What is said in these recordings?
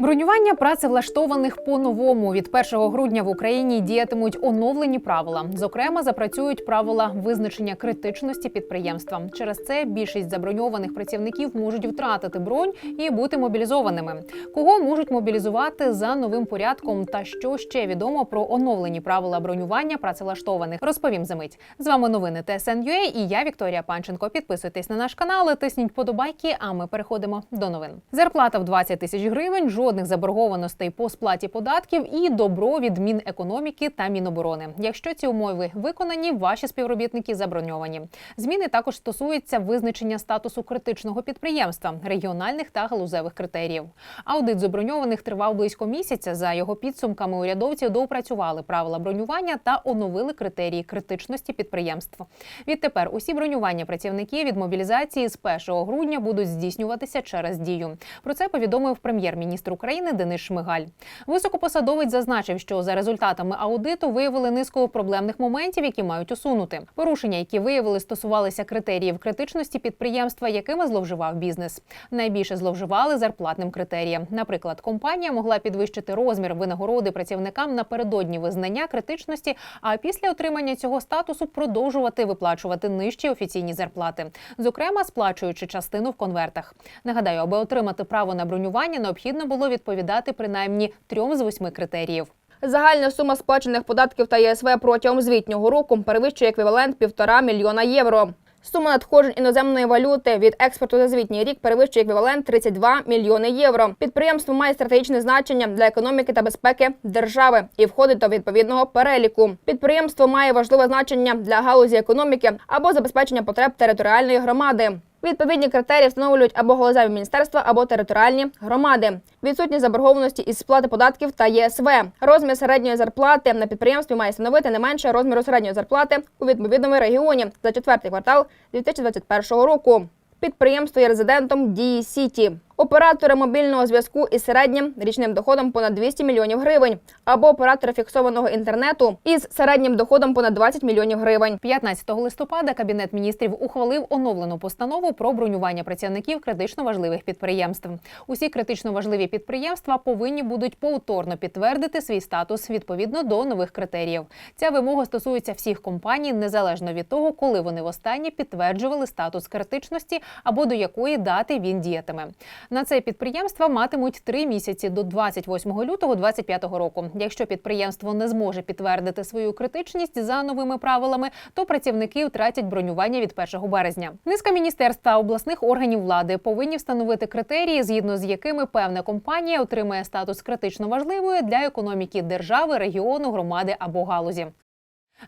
Бронювання працевлаштованих по-новому від 1 грудня в Україні діятимуть оновлені правила. Зокрема, запрацюють правила визначення критичності підприємства. Через це більшість заброньованих працівників можуть втратити бронь і бути мобілізованими. Кого можуть мобілізувати за новим порядком? Та що ще відомо про оновлені правила бронювання працевлаштованих? Розповім за мить. З вами новини ТСНЮА і я Вікторія Панченко. Підписуйтесь на наш канал, тисніть подобайки. А ми переходимо до новин. Зарплата в 20 тисяч гривень. Жодних заборгованостей по сплаті податків і добро від Мінекономіки та Міноборони. Якщо ці умови виконані, ваші співробітники заброньовані. Зміни також стосуються визначення статусу критичного підприємства, регіональних та галузевих критеріїв. Аудит заброньованих тривав близько місяця. За його підсумками урядовці доопрацювали правила бронювання та оновили критерії критичності підприємств. Відтепер усі бронювання працівників від мобілізації з 1 грудня будуть здійснюватися через дію. Про це повідомив прем'єр-міністр Денис Шмигаль. Високопосадовець зазначив, що за результатами аудиту виявили низку проблемних моментів, які мають усунути. Порушення, які виявили, стосувалися критеріїв критичності підприємства, якими зловживав бізнес. Найбільше зловживали зарплатним критерієм. Наприклад, компанія могла підвищити розмір винагороди працівникам напередодні визнання критичності, а після отримання цього статусу продовжувати виплачувати нижчі офіційні зарплати, зокрема сплачуючи частину в конвертах. Нагадаю, аби отримати право на бронювання, необхідно було відповідати принаймні трьом з восьми критеріїв. Загальна сума сплачених податків та ЄСВ протягом звітнього року перевищує еквівалент півтора мільйона євро. Сума надходжень іноземної валюти від експорту за звітній рік перевищує еквівалент 32 мільйони євро. Підприємство має стратегічне значення для економіки та безпеки держави і входить до відповідного переліку. Підприємство має важливе значення для галузі економіки або забезпечення потреб територіальної громади. Відповідні критерії встановлюють або галузеві міністерства, або територіальні громади. Відсутність заборгованості із сплати податків та ЄСВ. Розмір середньої зарплати на підприємстві має становити не менше розміру середньої зарплати у відповідному регіоні за четвертий квартал 2021 року. Підприємство є резидентом Дії Сіті. Оператори мобільного зв'язку із середнім річним доходом понад 200 мільйонів гривень, або оператори фіксованого інтернету із середнім доходом понад 20 мільйонів гривень. 15 листопада Кабінет міністрів ухвалив оновлену постанову про бронювання працівників критично важливих підприємств. Усі критично важливі підприємства повинні будуть повторно підтвердити свій статус відповідно до нових критеріїв. Ця вимога стосується всіх компаній, незалежно від того, коли вони востаннє підтверджували статус критичності або до якої дати він діятиме. На це підприємства матимуть три місяці до 28 лютого 2025 року. Якщо підприємство не зможе підтвердити свою критичність за новими правилами, то працівники втратять бронювання від 1 березня. Низка міністерств та обласних органів влади повинні встановити критерії, згідно з якими певна компанія отримає статус критично важливої для економіки держави, регіону, громади або галузі.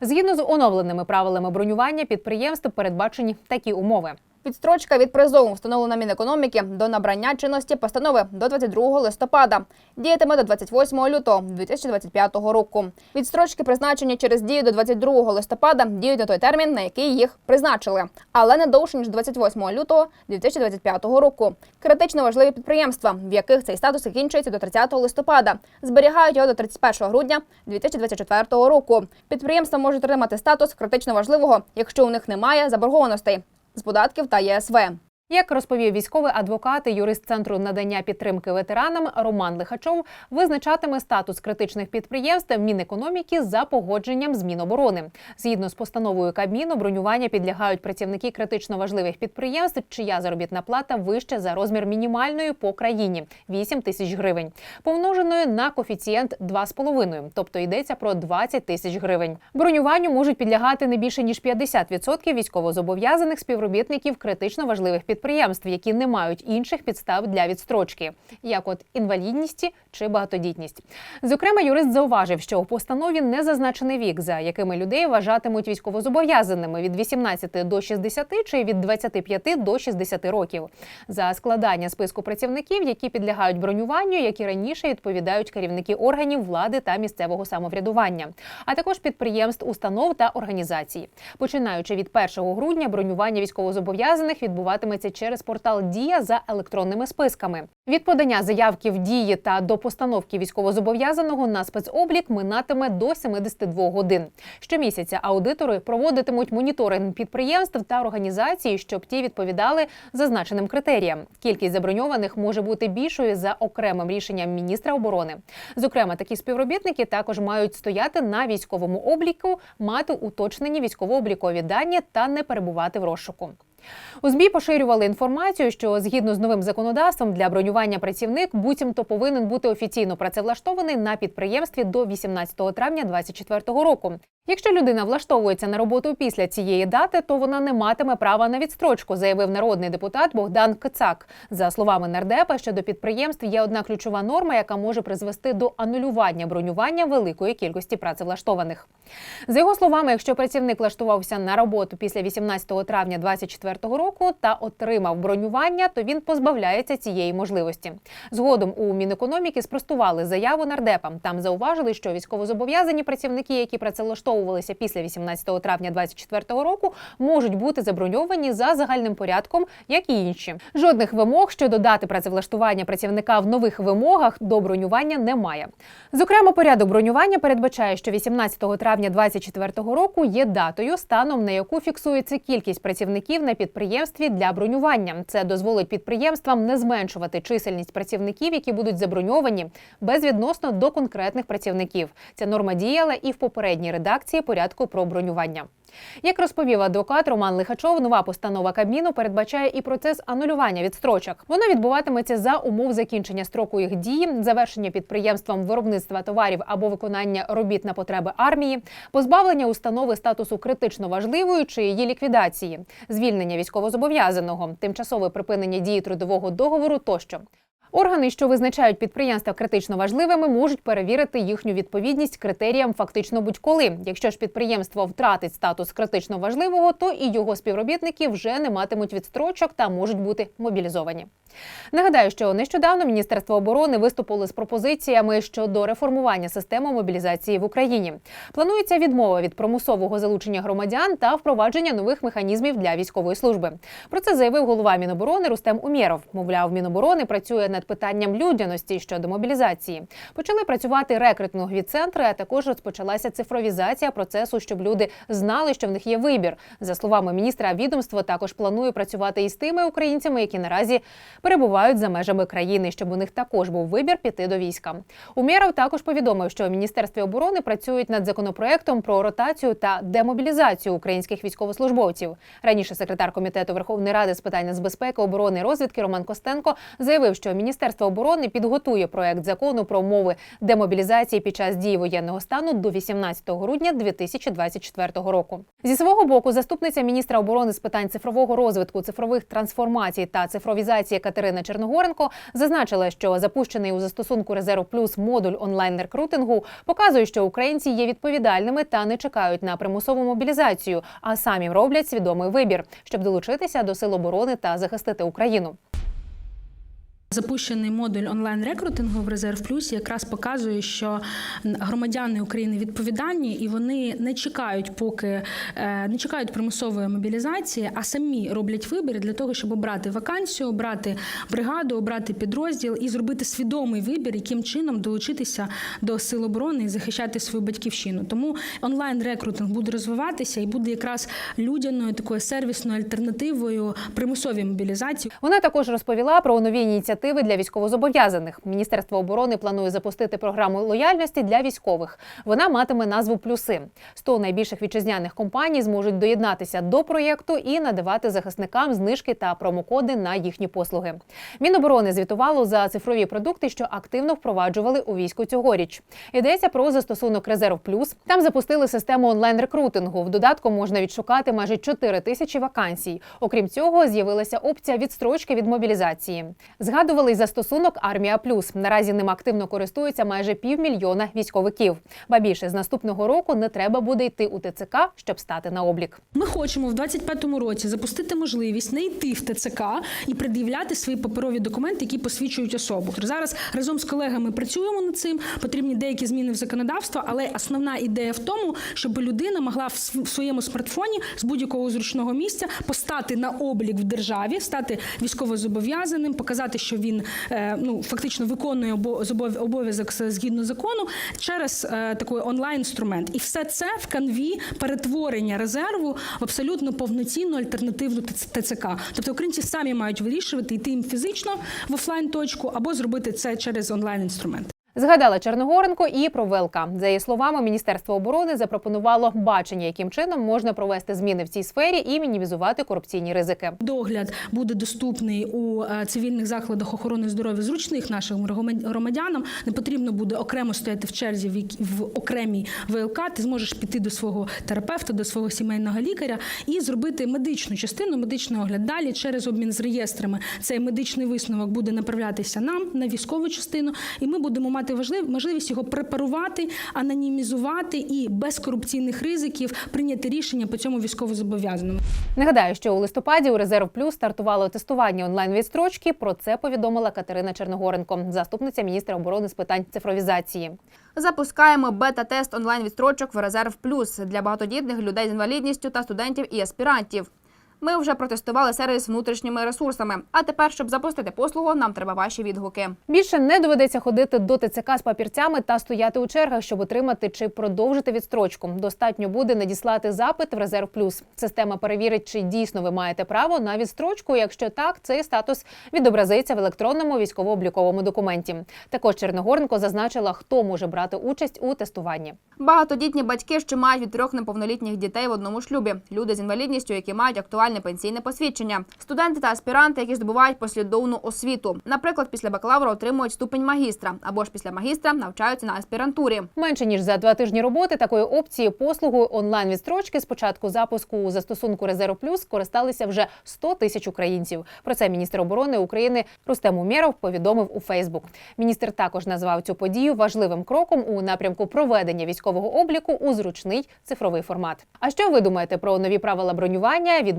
Згідно з оновленими правилами бронювання підприємств передбачені такі умови. Відстрочка від призову встановлена Мінекономіки до набрання чинності постанови до 22 листопада. Діятиме до 28 лютого 2025 року. Відстрочки призначені через дію до 22 листопада діють на той термін, на який їх призначили, але не довше ніж 28 лютого 2025 року. Критично важливі підприємства, в яких цей статус закінчується до 30 листопада, зберігають його до 31 грудня 2024 року. Підприємства можуть отримати статус критично важливого, якщо у них немає заборгованостей з податків та ЄСВ. Як розповів військовий адвокат і юрист центру надання підтримки ветеранам Роман Лихачов, визначатиме статус критичних підприємств Мінекономіки за погодженням з Міноборони. Згідно з постановою Кабміну, бронювання підлягають працівники критично важливих підприємств, чия заробітна плата вища за розмір мінімальної по країні 8 тисяч гривень, помноженою на коефіцієнт 2,5, тобто йдеться про 20 тисяч гривень. Бронюванню можуть підлягати не більше ніж 50% військовозобов'язаних співробітників критично важливих підприємств, які не мають інших підстав для відстрочки, як от інвалідність чи багатодітність. Зокрема, юрист зауважив, що у постанові не зазначений вік, за якими людей вважатимуть військовозобов'язаними від 18 до 60 чи від 25 до 60 років. За складання списку працівників, які підлягають бронюванню, як і раніше відповідають керівники органів влади та місцевого самоврядування, а також підприємств, установ та організацій. Починаючи від 1 грудня, бронювання військовозобов'язаних відбуватиметься через портал Дія за електронними списками. Від подання заявки в дії та до постановки військовозобов'язаного на спецоблік минатиме до 72 годин. Щомісяця аудитори проводитимуть моніторинг підприємств та організацій, щоб ті відповідали зазначеним критеріям. Кількість заброньованих може бути більшою за окремим рішенням міністра оборони. Зокрема, такі співробітники також мають стояти на військовому обліку, мати уточнені військово-облікові дані та не перебувати в розшуку. У ЗМІ поширювали інформацію, що згідно з новим законодавством для бронювання працівник буцімто повинен бути офіційно працевлаштований на підприємстві до 18 травня 2024 року. Якщо людина влаштовується на роботу після цієї дати, то вона не матиме права на відстрочку, заявив народний депутат Богдан Кицак. За словами нардепа, щодо підприємств є одна ключова норма, яка може призвести до анулювання бронювання великої кількості працевлаштованих. За його словами, якщо працівник влаштувався на роботу після 18 травня 2024 року та отримав бронювання, то він позбавляється цієї можливості. Згодом у Мінекономіки спростували заяву нардепам. Там зауважили, що військовозобов'язані працівники, які працевлаштовувалися після 18 травня 2024 року, можуть бути заброньовані за загальним порядком, як і інші. Жодних вимог щодо дати працевлаштування працівника в нових вимогах до бронювання немає. Зокрема, порядок бронювання передбачає, що 18 травня 2024 року є датою, станом на яку фіксується кількість працівників на підприємстві для бронювання. Це дозволить підприємствам не зменшувати чисельність працівників, які будуть заброньовані безвідносно до конкретних працівників. Ця норма діяла і в попередній редакції порядку про бронювання. Як розповів адвокат Роман Лихачов, нова постанова Кабміну передбачає і процес анулювання відстрочок. Воно відбуватиметься за умов закінчення строку їх дії, завершення підприємством виробництва товарів або виконання робіт на потреби армії, позбавлення установи статусу критично важливої чи її ліквідації, звільнення військовозобов'язаного, тимчасове припинення дії трудового договору тощо. Органи, що визначають підприємства критично важливими, можуть перевірити їхню відповідність критеріям фактично будь-коли. Якщо ж підприємство втратить статус критично важливого, то і його співробітники вже не матимуть відстрочок та можуть бути мобілізовані. Нагадаю, що нещодавно Міністерство оборони виступило з пропозиціями щодо реформування системи мобілізації в Україні. Планується відмова від примусового залучення громадян та впровадження нових механізмів для військової служби. Про це заявив голова Міноборони Рустем Умєров. Мовляв, Міноборони працює над питанням людяності щодо мобілізації. Почали працювати рекрутингові центри, а також розпочалася цифровізація процесу, щоб люди знали, що в них є вибір. За словами міністра, відомство також планує працювати із тими українцями, які наразі перебувають за межами країни, щоб у них також був вибір піти до війська. Умєров також повідомив, що в міністерстві оборони працюють над законопроектом про ротацію та демобілізацію українських військовослужбовців. Раніше секретар комітету Верховної Ради з питань нацбезпеки, оборони і розвідки Роман Костенко заявив, що міністерство оборони підготує проект закону про умови демобілізації під час дії воєнного стану до 18 грудня 2024 року. Зі свого боку, заступниця міністра оборони з питань цифрового розвитку, цифрових трансформацій та цифровізації Катерина Черногоренко зазначила, що запущений у застосунку Резерв Плюс модуль онлайн рекрутингу показує, що українці є відповідальними та не чекають на примусову мобілізацію, а самі роблять свідомий вибір, щоб долучитися до сил оборони та захистити Україну. Запущений модуль онлайн рекрутингу в резерв плюс якраз показує, що громадяни України відповідальні і вони не чекають, поки е, не чекають примусової мобілізації, а самі роблять вибір для того, щоб обрати вакансію, обрати бригаду, обрати підрозділ і зробити свідомий вибір, яким чином долучитися до сил оборони і захищати свою батьківщину. Тому онлайн рекрутинг буде розвиватися і буде якраз людяною такою сервісною альтернативою примусовій мобілізації. Вона також розповіла про нові ініціативи для військовозобов'язаних. Міністерство оборони планує запустити програму лояльності для військових. Вона матиме назву Плюси. 100 найбільших вітчизняних компаній зможуть доєднатися до проєкту і надавати захисникам знижки та промокоди на їхні послуги. Міноборони звітувало за цифрові продукти, що активно впроваджували у війську цьогоріч. Йдеться про застосунок Резерв Плюс. Там запустили систему онлайн рекрутингу. В додатку можна відшукати майже 4 тисячі вакансій. Окрім цього, з'явилася опція відстрочки від мобілізації. Згадую Згадували й застосунок Армія Плюс. Наразі ним активно користуються майже півмільйона військовиків. Ба більше з наступного року не треба буде йти у ТЦК, щоб стати на облік. Ми хочемо в 25-му році запустити можливість не йти в ТЦК і пред'являти свої паперові документи, які посвідчують особу. Зараз разом з колегами працюємо над цим. Потрібні деякі зміни в законодавство, але основна ідея в тому, щоб людина могла в своєму смартфоні з будь-якого зручного місця постати на облік в державі, стати військовозобов'язаним, показати, що він е, ну фактично виконує обов'язок згідно закону через е, такий онлайн інструмент. І все це в канві перетворення резерву в абсолютно повноцінну альтернативну ТЦ- ТЦК. Тобто українці самі мають вирішувати йти їм фізично в офлайн точку або зробити це через онлайн інструмент. Згадала Черногоренко і про ВЛК. За її словами, Міністерство оборони запропонувало бачення, яким чином можна провести зміни в цій сфері і мінімізувати корупційні ризики. Догляд буде доступний у е, цивільних закладах охорони здоров'я зручних нашим громадянам. Не потрібно буде окремо стояти в черзі в, окремій ВЛК. Ти зможеш піти до свого терапевта, до свого сімейного лікаря і зробити медичну частину, медичний огляд. Далі через обмін з реєстрами цей медичний висновок буде направлятися нам на військову частину, і ми будемо мати важлив- можливість його препарувати, анонімізувати і без корупційних ризиків прийняти рішення по цьому військовозобов'язаному. Нагадаю, що у листопаді у Резерв Плюс стартувало тестування онлайн відстрочки. Про це повідомила Катерина Черногоренко, заступниця міністра оборони з питань цифровізації. Запускаємо бета-тест онлайн-відстрочок в Резерв Плюс для багатодітних людей з інвалідністю та студентів і аспірантів. Ми вже протестували сервіс внутрішніми ресурсами. А тепер, щоб запустити послугу, нам треба ваші відгуки. Більше не доведеться ходити до ТЦК з папірцями та стояти у чергах, щоб отримати чи продовжити відстрочку. Достатньо буде надіслати запит в Резерв Плюс. Система перевірить, чи дійсно ви маєте право на відстрочку. Якщо так, цей статус відобразиться в електронному військово-обліковому документі. Також Черногоренко зазначила, хто може брати участь у тестуванні. Багатодітні батьки, що мають від трьох неповнолітніх дітей в одному шлюбі, люди з інвалідністю, які мають актуальне пенсійне посвідчення, студенти та аспіранти, які здобувають послідовну освіту. Наприклад, після бакалавра отримують ступень магістра або ж після магістра навчаються на аспірантурі. Менше ніж за два тижні роботи такої опції послугою онлайн відстрочки з початку запуску застосунку Резерв Плюс користалися вже 100 тисяч українців. Про це міністр оборони України Рустем Умєров повідомив у Фейсбук. Міністр також назвав цю подію важливим кроком у напрямку проведення військового обліку у зручний цифровий формат. А що ви думаєте про нові правила бронювання від